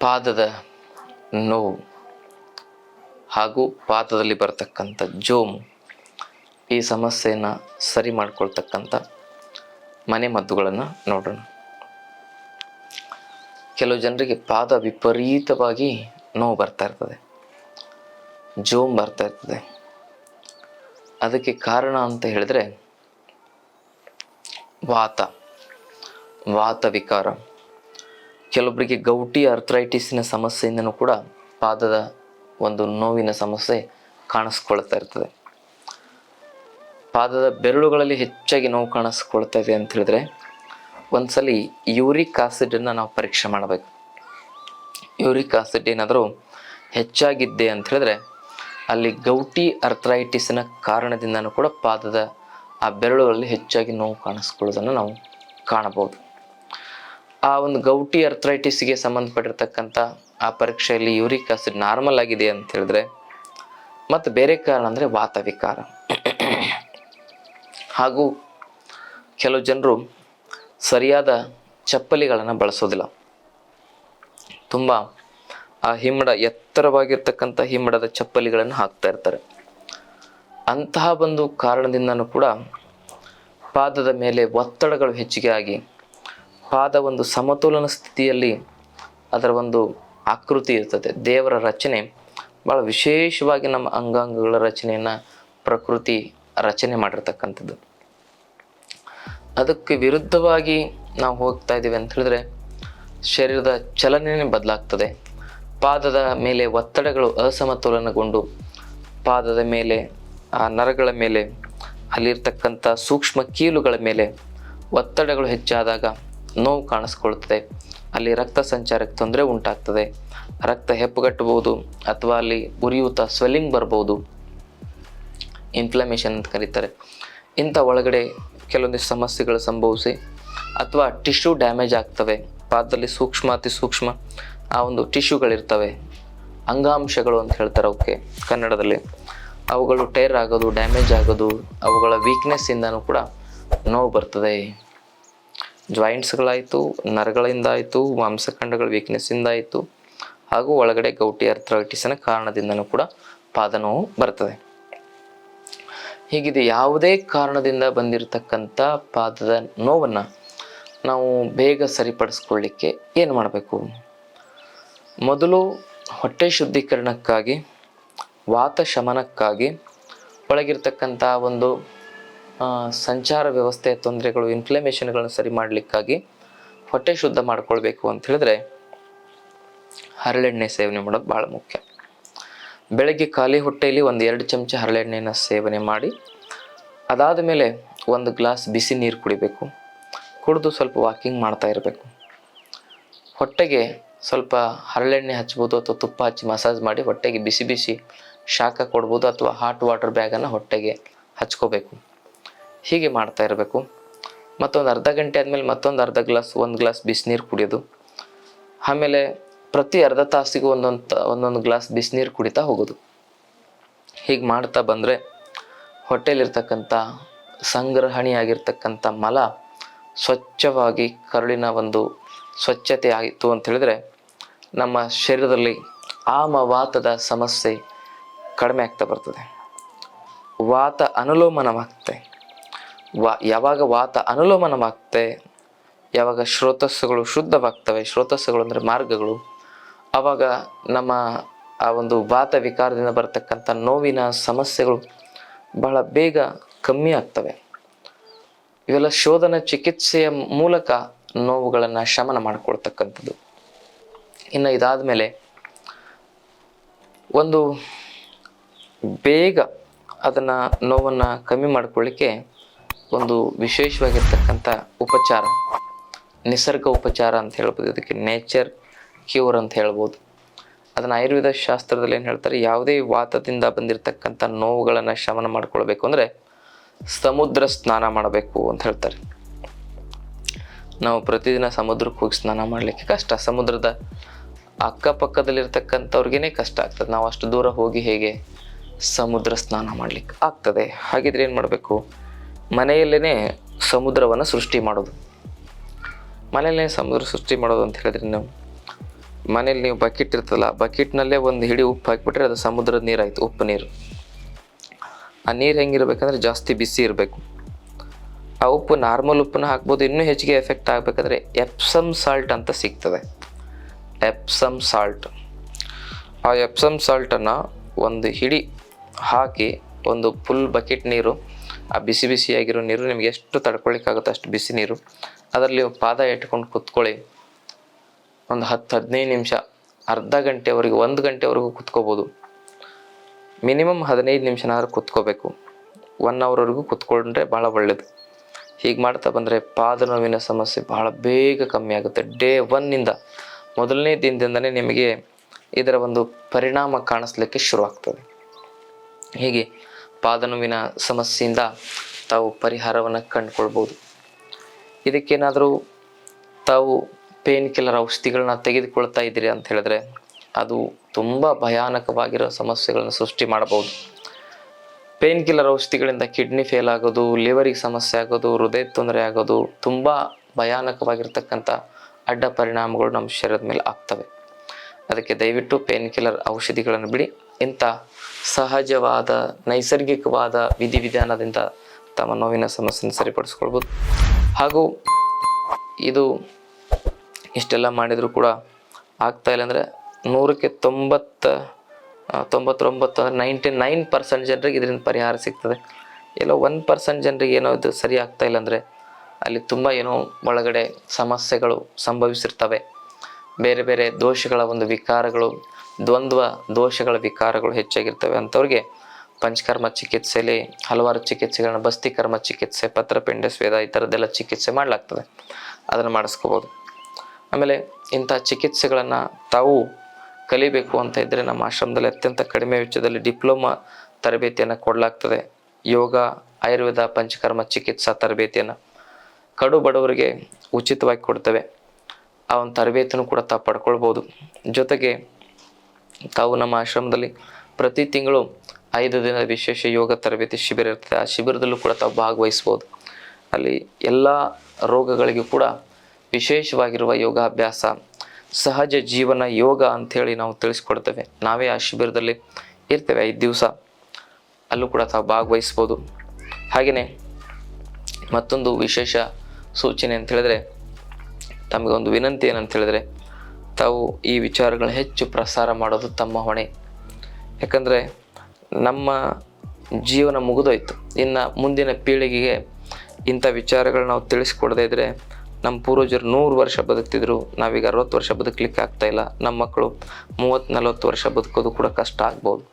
ಪಾದದ ನೋವು ಹಾಗೂ ಪಾದದಲ್ಲಿ ಬರತಕ್ಕಂಥ ಜೋಮು ಈ ಸಮಸ್ಯೆಯನ್ನು ಸರಿ ಮಾಡಿಕೊಳ್ತಕ್ಕಂಥ ಮನೆ ಮದ್ದುಗಳನ್ನು ನೋಡೋಣ. ಕೆಲವು ಜನರಿಗೆ ಪಾದ ವಿಪರೀತವಾಗಿ ನೋವು ಬರ್ತಾ ಇರ್ತದೆ. ಜೋಮ್ ಬರ್ತಾ ಇರ್ತದೆ. ಅದಕ್ಕೆ ಕಾರಣ ಅಂತ ಹೇಳಿದ್ರೆ ವಾತ ವಾತ ವಿಕಾರ. ಕೆಲವೊಬ್ಬರಿಗೆ ಗೌಟಿ ಅರ್ಥ್ರೈಟಿಸ್ನ ಸಮಸ್ಯೆಯಿಂದನೂ ಕೂಡ ಪಾದದ ಒಂದು ನೋವಿನ ಸಮಸ್ಯೆ ಕಾಣಿಸ್ಕೊಳ್ತಾ ಇರ್ತದೆ. ಪಾದದ ಬೆರಳುಗಳಲ್ಲಿ ಹೆಚ್ಚಾಗಿ ನೋವು ಕಾಣಿಸ್ಕೊಳ್ತಾ ಇದೆ ಅಂತ ಹೇಳಿದ್ರೆ, ಒಂದ್ಸಲಿ ಯೂರಿಕ್ ಆಸಿಡನ್ನು ನಾವು ಪರೀಕ್ಷೆ ಮಾಡಬೇಕು. ಯೂರಿಕ್ ಆಸಿಡ್ ಏನಾದರೂ ಹೆಚ್ಚಾಗಿದ್ದೆ ಅಂತ ಹೇಳಿದ್ರೆ, ಅಲ್ಲಿ ಗೌಟಿ ಅರ್ಥ್ರೈಟಿಸ್ನ ಕಾರಣದಿಂದನೂ ಕೂಡ ಪಾದದ ಆ ಬೆರಳುಗಳಲ್ಲಿ ಹೆಚ್ಚಾಗಿ ನೋವು ಕಾಣಿಸ್ಕೊಳ್ಳೋದನ್ನು ನಾವು ಕಾಣಬಹುದು. ಆ ಒಂದು ಗೌಟಿ ಅರ್ಥ್ರೈಟಿಸ್ಗೆ ಸಂಬಂಧಪಟ್ಟಿರ್ತಕ್ಕಂಥ ಆ ಪರೀಕ್ಷೆಯಲ್ಲಿ ಯೂರಿಕ್ ಆಸಿಡ್ ನಾರ್ಮಲ್ ಆಗಿದೆ ಅಂತ ಹೇಳಿದ್ರೆ, ಮತ್ತು ಬೇರೆ ಕಾರಣ ಅಂದರೆ ವಾತವಿಕಾರ. ಹಾಗೂ ಕೆಲವು ಜನರು ಸರಿಯಾದ ಚಪ್ಪಲಿಗಳನ್ನು ಬಳಸೋದಿಲ್ಲ. ತುಂಬ ಆ ಹಿಮ್ಮಡ, ಎತ್ತರವಾಗಿರ್ತಕ್ಕಂಥ ಹಿಮ್ಮಡದ ಚಪ್ಪಲಿಗಳನ್ನು ಹಾಕ್ತಾ ಇರ್ತಾರೆ. ಅಂತಹ ಒಂದು ಕಾರಣದಿಂದನೂ ಕೂಡ ಪಾದದ ಮೇಲೆ ಒತ್ತಡಗಳು ಹೆಚ್ಚಿಗೆ ಆಗಿ ಪಾದ ಒಂದು ಸಮತೋಲನ ಸ್ಥಿತಿಯಲ್ಲಿ ಅದರ ಒಂದು ಆಕೃತಿ ಇರ್ತದೆ. ದೇವರ ರಚನೆ ಭಾಳ ವಿಶೇಷವಾಗಿ ನಮ್ಮ ಅಂಗಾಂಗಗಳ ರಚನೆಯನ್ನು ಪ್ರಕೃತಿ ರಚನೆ ಮಾಡಿರ್ತಕ್ಕಂಥದ್ದು. ಅದಕ್ಕೆ ವಿರುದ್ಧವಾಗಿ ನಾವು ಹೋಗ್ತಾ ಇದ್ದೀವಿ ಅಂತ ಹೇಳಿದ್ರೆ ಶರೀರದ ಚಲನೆಯೇ ಬದಲಾಗ್ತದೆ. ಪಾದದ ಮೇಲೆ ಒತ್ತಡಗಳು ಅಸಮತೋಲನಗೊಂಡು ಪಾದದ ಮೇಲೆ, ಆ, ನರಗಳ ಮೇಲೆ ಅಲ್ಲಿರ್ತಕ್ಕಂಥ ಸೂಕ್ಷ್ಮ ಕೀಲುಗಳ ಮೇಲೆ ಒತ್ತಡಗಳು ಹೆಚ್ಚಾದಾಗ ನೋವು ಕಾಣಿಸ್ಕೊಳ್ತದೆ. ಅಲ್ಲಿ ರಕ್ತ ಸಂಚಾರಕ್ಕೆ ತೊಂದರೆ ಉಂಟಾಗ್ತದೆ. ರಕ್ತ ಹೆಪ್ಪುಗಟ್ಟಬಹುದು ಅಥವಾ ಅಲ್ಲಿ ಉರಿಯೂತ ಸ್ವೆಲ್ಲಿಂಗ್ ಬರ್ಬೋದು ಇನ್ಫ್ಲಮೇಷನ್ ಅಂತ ಕರೀತಾರೆ. ಇಂಥ ಒಳಗಡೆ ಕೆಲವೊಂದಿಷ್ಟು ಸಮಸ್ಯೆಗಳು ಸಂಭವಿಸಿ ಅಥವಾ ಟಿಶ್ಯೂ ಡ್ಯಾಮೇಜ್ ಆಗ್ತವೆ. ಪಾದದಲ್ಲಿ ಸೂಕ್ಷ್ಮ, ಅತಿ ಸೂಕ್ಷ್ಮ ಆ ಒಂದು ಟಿಶ್ಯೂಗಳಿರ್ತವೆ ಅಂಗಾಂಶಗಳು ಅಂತ ಹೇಳ್ತಾರೆ ಅವಕ್ಕೆ ಕನ್ನಡದಲ್ಲಿ. ಅವುಗಳು ಟೈರ್ ಆಗೋದು ಡ್ಯಾಮೇಜ್ ಆಗೋದು, ಅವುಗಳ ವೀಕ್ನೆಸ್ಸಿಂದನೂ ಕೂಡ ನೋವು ಬರ್ತದೆ. ಜಾಯಿಂಟ್ಸ್ಗಳಾಯಿತು ನರಗಳಿಂದ ಆಯಿತು ಮಾಂಸಖಂಡಗಳ ವೀಕ್ನೆಸ್ಸಿಂದ ಆಯಿತು ಹಾಗೂ ಒಳಗಡೆ ಗೌಟಿ ಅರ್ಥ್ರೈಟಿಸಿನ ಕಾರಣದಿಂದನೂ ಕೂಡ ಪಾದ ನೋವು ಬರ್ತದೆ. ಹೀಗಿದೆ ಯಾವುದೇ ಕಾರಣದಿಂದ ಬಂದಿರತಕ್ಕಂಥ ಪಾದದ ನೋವನ್ನು ನಾವು ಬೇಗ ಸರಿಪಡಿಸ್ಕೊಳ್ಳಿಕ್ಕೆ ಏನು ಮಾಡಬೇಕು? ಮೊದಲು ಹೊಟ್ಟೆ ಶುದ್ಧೀಕರಣಕ್ಕಾಗಿ ವಾತ ಶಮನಕ್ಕಾಗಿ ಒಳಗಿರ್ತಕ್ಕಂಥ ಒಂದು ಸಂಚಾರ ವ್ಯವಸ್ಥೆಯ ತೊಂದರೆಗಳು ಇನ್ಫ್ಲಮೇಷನ್ಗಳನ್ನು ಸರಿ ಮಾಡಲಿಕ್ಕಾಗಿ ಹೊಟ್ಟೆ ಶುದ್ಧ ಮಾಡಿಕೊಳ್ಬೇಕು ಅಂತ ಹೇಳಿದ್ರೆ ಹರಳೆಣ್ಣೆ ಸೇವನೆ ಮಾಡೋದು ಭಾಳ ಮುಖ್ಯ. ಬೆಳಗ್ಗೆ ಖಾಲಿ ಹೊಟ್ಟೆಯಲ್ಲಿ ಒಂದು ಎರಡು ಚಮಚ ಹರಳೆಣ್ಣೆನ ಸೇವನೆ ಮಾಡಿ, ಅದಾದ ಮೇಲೆ ಒಂದು ಗ್ಲಾಸ್ ಬಿಸಿ ನೀರು ಕುಡಿಬೇಕು. ಕುಡಿದು ಸ್ವಲ್ಪ ವಾಕಿಂಗ್ ಮಾಡ್ತಾ ಇರಬೇಕು. ಹೊಟ್ಟೆಗೆ ಸ್ವಲ್ಪ ಹರಳೆಣ್ಣೆ ಹಚ್ಬೋದು ಅಥವಾ ತುಪ್ಪ ಹಚ್ಚಿ ಮಸಾಜ್ ಮಾಡಿ ಹೊಟ್ಟೆಗೆ ಬಿಸಿ ಬಿಸಿ ಶಾಖ ಕೊಡ್ಬೋದು ಅಥವಾ ಹಾಟ್ ವಾಟರ್ ಬ್ಯಾಗನ್ನು ಹೊಟ್ಟೆಗೆ ಹಚ್ಕೋಬೇಕು. ಹೀಗೆ ಮಾಡ್ತಾ ಇರಬೇಕು. ಮತ್ತೊಂದು ಅರ್ಧ ಗಂಟೆ ಆದಮೇಲೆ ಮತ್ತೊಂದು ಅರ್ಧ ಗ್ಲಾಸ್, ಒಂದು ಗ್ಲಾಸ್ ಬಿಸಿನೀರು ಕುಡಿಯೋದು. ಆಮೇಲೆ ಪ್ರತಿ ಅರ್ಧ ತಾಸಿಗೂ ಒಂದೊಂದು ಒಂದೊಂದು ಗ್ಲಾಸ್ ಬಿಸಿನೀರು ಕುಡಿತಾ ಹೋಗೋದು. ಹೀಗೆ ಮಾಡ್ತಾ ಬಂದರೆ ಹೊಟ್ಟೆಲಿರ್ತಕ್ಕಂಥ ಸಂಗ್ರಹಣೆಯಾಗಿರ್ತಕ್ಕಂಥ ಮಲ ಸ್ವಚ್ಛವಾಗಿ ಕರುಳಿನ ಒಂದು ಸ್ವಚ್ಛತೆ ಆಯಿತು ಅಂತ ಹೇಳಿದ್ರೆ ನಮ್ಮ ಶರೀರದಲ್ಲಿ ಆಮವಾತದ ಸಮಸ್ಯೆ ಕಡಿಮೆ ಆಗ್ತಾ ಬರ್ತದೆ. ವಾತ ಅನುಲೋಮನವಾಗ್ತದೆ. ವಾ, ಯಾವಾಗ ವಾತ ಅನುಲೋಮನವಾಗ್ತೆ, ಯಾವಾಗ ಶ್ರೋತಸ್ಸುಗಳು ಶುದ್ಧವಾಗ್ತವೆ, ಶ್ರೋತಸ್ಸುಗಳು ಅಂದರೆ ಮಾರ್ಗಗಳು ಆವಾಗ ನಮ್ಮ ಆ ಒಂದು ವಾತ ವಿಕಾರದಿಂದ ಬರತಕ್ಕಂಥ ನೋವಿನ ಸಮಸ್ಯೆಗಳು ಬಹಳ ಬೇಗ ಕಮ್ಮಿ ಆಗ್ತವೆ. ಇವೆಲ್ಲ ಶೋಧನ ಚಿಕಿತ್ಸೆಯ ಮೂಲಕ ನೋವುಗಳನ್ನು ಶಮನ ಮಾಡಿಕೊಳ್ತಕ್ಕಂಥದ್ದು. ಇನ್ನು ಇದಾದ ಮೇಲೆ ಒಂದು ಬೇಗ ಅದನ್ನು ನೋವನ್ನು ಕಮ್ಮಿ ಮಾಡ್ಕೊಳ್ಳಿಕ್ಕೆ ಒಂದು ವಿಶೇಷವಾಗಿರ್ತಕ್ಕಂಥ ಉಪಚಾರ, ನಿಸರ್ಗ ಉಪಚಾರ ಅಂತ ಹೇಳ್ಬೋದು. ಇದಕ್ಕೆ ನೇಚರ್ ಕ್ಯೂರ್ ಅಂತ ಹೇಳ್ಬೋದು. ಅದನ್ನು ಆಯುರ್ವೇದ ಶಾಸ್ತ್ರದಲ್ಲಿ ಏನು ಹೇಳ್ತಾರೆ, ಯಾವುದೇ ವಾತದಿಂದ ಬಂದಿರತಕ್ಕಂಥ ನೋವುಗಳನ್ನು ಶಮನ ಮಾಡ್ಕೊಳ್ಬೇಕು ಅಂದರೆ ಸಮುದ್ರ ಸ್ನಾನ ಮಾಡಬೇಕು ಅಂತ ಹೇಳ್ತಾರೆ. ನಾವು ಪ್ರತಿದಿನ ಸಮುದ್ರಕ್ಕೆ ಹೋಗಿ ಸ್ನಾನ ಮಾಡಲಿಕ್ಕೆ ಕಷ್ಟ. ಸಮುದ್ರದ ಅಕ್ಕಪಕ್ಕದಲ್ಲಿರ್ತಕ್ಕಂಥವ್ರಿಗೇ ಕಷ್ಟ ಆಗ್ತದೆ. ನಾವು ಅಷ್ಟು ದೂರ ಹೋಗಿ ಹೇಗೆ ಸಮುದ್ರ ಸ್ನಾನ ಮಾಡಲಿಕ್ಕೆ ಆಗ್ತದೆ. ಹಾಗಿದ್ರೆ ಏನು ಮಾಡಬೇಕು? ಮನೆಯಲ್ಲೇ ಸಮುದ್ರವನ್ನು ಸೃಷ್ಟಿ ಮಾಡೋದು. ಮನೆಯಲ್ಲೇ ಸಮುದ್ರ ಸೃಷ್ಟಿ ಮಾಡೋದು ಅಂತ ಹೇಳಿದ್ರೆ ನೀವು ಮನೇಲಿ ನೀವು ಬಕೆಟ್ ಇರ್ತದಲ್ಲ ಬಕೆಟ್ನಲ್ಲೇ ಒಂದು ಹಿಡಿ ಉಪ್ಪು ಹಾಕಿಬಿಟ್ರೆ ಅದು ಸಮುದ್ರದ ನೀರಾಯಿತು, ಉಪ್ಪು ನೀರು. ಆ ನೀರು ಹೆಂಗಿರ್ಬೇಕಂದ್ರೆ ಜಾಸ್ತಿ ಬಿಸಿ ಇರಬೇಕು. ಆ ಉಪ್ಪು ನಾರ್ಮಲ್ ಉಪ್ಪನ್ನ ಹಾಕ್ಬೋದು, ಇನ್ನೂ ಹೆಚ್ಚಿಗೆ ಎಫೆಕ್ಟ್ ಆಗಬೇಕಂದ್ರೆ ಎಪ್ಸಮ್ ಸಾಲ್ಟ್ ಅಂತ ಸಿಗ್ತದೆ. Epsom salt. ಆ ಎಪ್ಸಮ್ ಸಾಲ್ಟನ್ನು ಒಂದು ಹಿಡಿ ಹಾಕಿ ಒಂದು ಫುಲ್ ಬಕೆಟ್ ನೀರು ಆ ಬಿಸಿ ಬಿಸಿಯಾಗಿರೋ ನೀರು ನಿಮ್ಗೆ ಎಷ್ಟು ತಡ್ಕೊಳಿಕ್ಕಾಗುತ್ತೋ ಅಷ್ಟು ಬಿಸಿ ನೀರು. ಅದರಲ್ಲಿ ಪಾದ ಇಟ್ಕೊಂಡು ಕುತ್ಕೊಳ್ಳಿ. ಒಂದು ಹತ್ತು, ಹದಿನೈದು ನಿಮಿಷ, ಅರ್ಧ ಗಂಟೆವರೆಗೆ, ಒಂದು ಗಂಟೆವರೆಗೂ ಕುತ್ಕೋಬೋದು. ಮಿನಿಮಮ್ ಹದಿನೈದು ನಿಮಿಷನಾದ್ರೂ ಕುತ್ಕೋಬೇಕು. ಒನ್ ಅವರ್ವರೆಗೂ ಕುತ್ಕೊಂಡ್ರೆ ಭಾಳ ಒಳ್ಳೇದು. ಹೀಗೆ ಮಾಡ್ತಾ ಬಂದರೆ ಪಾದ ನೋವಿನ ಸಮಸ್ಯೆ ಭಾಳ ಬೇಗ ಕಮ್ಮಿ ಆಗುತ್ತೆ. ಡೇ ಒನ್ನಿಂದ ಮೊದಲನೇ ದಿನದಿಂದನೇ ನಿಮಗೆ ಇದರ ಒಂದು ಪರಿಣಾಮ ಕಾಣಿಸ್ಲಿಕ್ಕೆ ಶುರುವಾಗ್ತದೆ. ಹೀಗೆ ಪಾದ ನೋವಿನ ಸಮಸ್ಯೆಯಿಂದ ತಾವು ಪರಿಹಾರವನ್ನು ಕಂಡುಕೊಳ್ಬೋದು. ಇದಕ್ಕೇನಾದರೂ ತಾವು ಪೇನ್ ಕಿಲ್ಲರ್ ಔಷಧಿಗಳನ್ನ ತೆಗೆದುಕೊಳ್ತಾ ಇದ್ದೀರಿ ಅಂತ ಹೇಳಿದ್ರೆ ಅದು ತುಂಬ ಭಯಾನಕವಾಗಿರೋ ಸಮಸ್ಯೆಗಳನ್ನು ಸೃಷ್ಟಿ ಮಾಡಬಹುದು. ಪೇನ್ ಕಿಲ್ಲರ್ ಔಷಧಿಗಳಿಂದ ಕಿಡ್ನಿ ಫೇಲ್ ಆಗೋದು, ಲಿವರಿಗೆ ಸಮಸ್ಯೆ ಆಗೋದು ಹೃದಯ ತೊಂದರೆ ಆಗೋದು ತುಂಬ ಭಯಾನಕವಾಗಿರ್ತಕ್ಕಂಥ ಅಡ್ಡ ಪರಿಣಾಮಗಳು ನಮ್ಮ ಶರೀರದ ಮೇಲೆ ಆಗ್ತವೆ. ಅದಕ್ಕೆ ದಯವಿಟ್ಟು ಪೇನ್ ಕಿಲ್ಲರ್ ಔಷಧಿಗಳನ್ನು ಬಿಡಿ. ಇಂಥ ಸಹಜವಾದ, ನೈಸರ್ಗಿಕವಾದ ವಿಧಿವಿಧಾನದಿಂದ ತಮ್ಮ ನೋವಿನ ಸಮಸ್ಯೆಯನ್ನು ಸರಿಪಡಿಸ್ಕೊಳ್ಬೋದು. ಹಾಗೂ ಇದು ಇಷ್ಟೆಲ್ಲ ಮಾಡಿದರೂ ಕೂಡ ಆಗ್ತಾ ಇಲ್ಲ ಅಂದರೆ ನೂರಕ್ಕೆ ತೊಂಬತ್ತ ತೊಂಬತ್ತೊಂಬತ್ತು ಅಂದರೆ ನೈಂಟಿ ನೈನ್ ಪರ್ಸೆಂಟ್ ಜನರಿಗೆ ಇದರಿಂದ ಪರಿಹಾರ ಸಿಗ್ತದೆ. ಎಲ್ಲೋ ಒನ್ ಪರ್ಸೆಂಟ್ ಜನರಿಗೆ ಏನೋ ಇದು ಸರಿ ಆಗ್ತಾ ಇಲ್ಲ ಅಂದರೆ ಅಲ್ಲಿ ತುಂಬ ಏನೋ ಒಳಗಡೆ ಸಮಸ್ಯೆಗಳು ಸಂಭವಿಸಿರ್ತವೆ. ಬೇರೆ ಬೇರೆ ದೋಷಗಳ ಒಂದು ವಿಕಾರಗಳು ದ್ವಂದ್ವ, ದೋಷಗಳ ವಿಕಾರಗಳು ಹೆಚ್ಚಾಗಿರ್ತವೆ ಅಂಥವ್ರಿಗೆ ಪಂಚಕರ್ಮ ಚಿಕಿತ್ಸೆಯಲ್ಲಿ ಹಲವಾರು ಚಿಕಿತ್ಸೆಗಳನ್ನ ಬಸ್ತಿಕರ್ಮ ಚಿಕಿತ್ಸೆ, ಪತ್ರಪಿಂಡ, ಸ್ವೇದ ಈ ಥರದ್ದೆಲ್ಲ ಚಿಕಿತ್ಸೆ ಮಾಡಲಾಗ್ತದೆ. ಅದನ್ನು ಮಾಡಿಸ್ಕೋಬೋದು. ಆಮೇಲೆ ಇಂಥ ಚಿಕಿತ್ಸೆಗಳನ್ನು ತಾವು ಕಲಿಬೇಕು ಅಂತ ಇದ್ದರೆ ನಮ್ಮ ಆಶ್ರಮದಲ್ಲಿ ಅತ್ಯಂತ ಕಡಿಮೆ ವೆಚ್ಚದಲ್ಲಿ ಡಿಪ್ಲೊಮಾ ತರಬೇತಿಯನ್ನು ಕೊಡಲಾಗ್ತದೆ. ಯೋಗ, ಆಯುರ್ವೇದ, ಪಂಚಕರ್ಮ ಚಿಕಿತ್ಸಾ ತರಬೇತಿಯನ್ನು ಕಡು ಬಡವರಿಗೆ ಉಚಿತವಾಗಿ ಕೊಡ್ತೇವೆ. ಆ ಒಂದು ತರಬೇತಿನೂ ಕೂಡ ತಾವು ಪಡ್ಕೊಳ್ಬೋದು. ಜೊತೆಗೆ ತಾವು ನಮ್ಮ ಆಶ್ರಮದಲ್ಲಿ ಪ್ರತಿ ತಿಂಗಳು ಐದು ದಿನದ ವಿಶೇಷ ಯೋಗ ತರಬೇತಿ ಶಿಬಿರ ಇರ್ತದೆ. ಆ ಶಿಬಿರದಲ್ಲೂ ಕೂಡ ತಾವು ಭಾಗವಹಿಸ್ಬೋದು. ಅಲ್ಲಿ ಎಲ್ಲ ರೋಗಗಳಿಗೂ ಕೂಡ ವಿಶೇಷವಾಗಿರುವ ಯೋಗಾಭ್ಯಾಸ, ಸಹಜ ಜೀವನ ಯೋಗ ಅಂಥೇಳಿ ನಾವು ತಿಳಿಸ್ಕೊಡ್ತೇವೆ. ನಾವೇ ಆ ಶಿಬಿರದಲ್ಲಿ ಇರ್ತೇವೆ. ಐದು ದಿವಸ ಅಲ್ಲೂ ಕೂಡ ತಾವು ಭಾಗವಹಿಸ್ಬೋದು. ಹಾಗೆಯೇ ಮತ್ತೊಂದು ವಿಶೇಷ ಸೂಚನೆ ಅಂತ ಹೇಳಿದ್ರೆ ತಮಗೆ ವಿನಂತಿ ಏನಂತ ಹೇಳಿದ್ರೆ ತಾವು ಈ ವಿಚಾರಗಳನ್ನ ಹೆಚ್ಚು ಪ್ರಸಾರ ಮಾಡೋದು ತಮ್ಮ ಹೊಣೆ. ಯಾಕಂದರೆ ನಮ್ಮ ಜೀವನ ಮುಗಿದೋಯ್ತು. ಇನ್ನು ಮುಂದಿನ ಪೀಳಿಗೆಗೆ ಇಂಥ ವಿಚಾರಗಳು ನಾವು ತಿಳಿಸ್ಕೊಡದೇ ಇದ್ದರೆ ನಮ್ಮ ಪೂರ್ವಜರು ನೂರು ವರ್ಷ ಬದುಕ್ತಿದ್ರು. ನಾವೀಗ ಅರವತ್ತು ವರ್ಷ ಬದುಕಲಿಕ್ಕೆ ಆಗ್ತಾಯಿಲ್ಲ ನಮ್ಮ ಮಕ್ಕಳು ಮೂವತ್ತು, ನಲವತ್ತು ವರ್ಷ ಬದುಕೋದು ಕೂಡ ಕಷ್ಟ ಆಗ್ಬೋದು.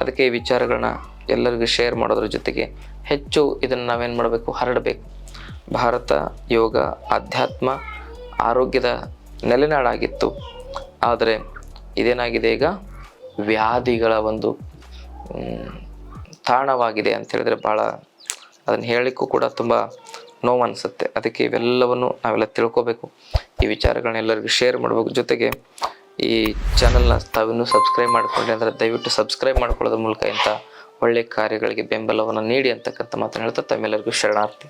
ಅದಕ್ಕೆ ಈ ವಿಚಾರಗಳನ್ನ ಎಲ್ಲರಿಗೂ ಶೇರ್ ಮಾಡೋದ್ರ ಜೊತೆಗೆ ಹೆಚ್ಚು ಇದನ್ನು ನಾವೇನು ಮಾಡಬೇಕು? ಹರಡಬೇಕು. ಭಾರತ ಯೋಗ ಆಧ್ಯಾತ್ಮ ಆರೋಗ್ಯದ ನೆಲೆನಾಡಾಗಿತ್ತು. ಆದರೆ ಇದೇನಾಗಿದೆ ಈಗ? ವ್ಯಾಧಿಗಳ ಒಂದು ತಾಣವಾಗಿದೆ ಅಂತ ಹೇಳಿದ್ರೆ ಭಾಳ ಅದನ್ನು ಹೇಳಲಿಕ್ಕೂ ಕೂಡ ತುಂಬ ನೋವು ಅನಿಸುತ್ತೆ ಅದಕ್ಕೆ ಇವೆಲ್ಲವನ್ನು ನಾವೆಲ್ಲ ತಿಳ್ಕೋಬೇಕು. ಈ ವಿಚಾರಗಳನ್ನ ಎಲ್ಲರಿಗೂ ಶೇರ್ ಮಾಡಬೇಕು. ಜೊತೆಗೆ ಈ ಚಾನಲ್ನ ತಾವಿನ್ನೂ ಸಬ್ಸ್ಕ್ರೈಬ್ ಮಾಡಿಕೊಂಡ್ರೆ ಅಂದರೆ ದಯವಿಟ್ಟು ಸಬ್ಸ್ಕ್ರೈಬ್ ಮಾಡ್ಕೊಳ್ಳೋದ್ರ ಮೂಲಕ ಇಂಥ ಒಳ್ಳೆಯ ಕಾರ್ಯಗಳಿಗೆ ಬೆಂಬಲವನ್ನು ನೀಡಿ ಅಂತಕ್ಕಂಥ ಮಾತನ್ನು ಹೇಳ್ತಾ ತಮ್ಮೆಲ್ಲರಿಗೂ ಶರಣಾರ್ಥಿ.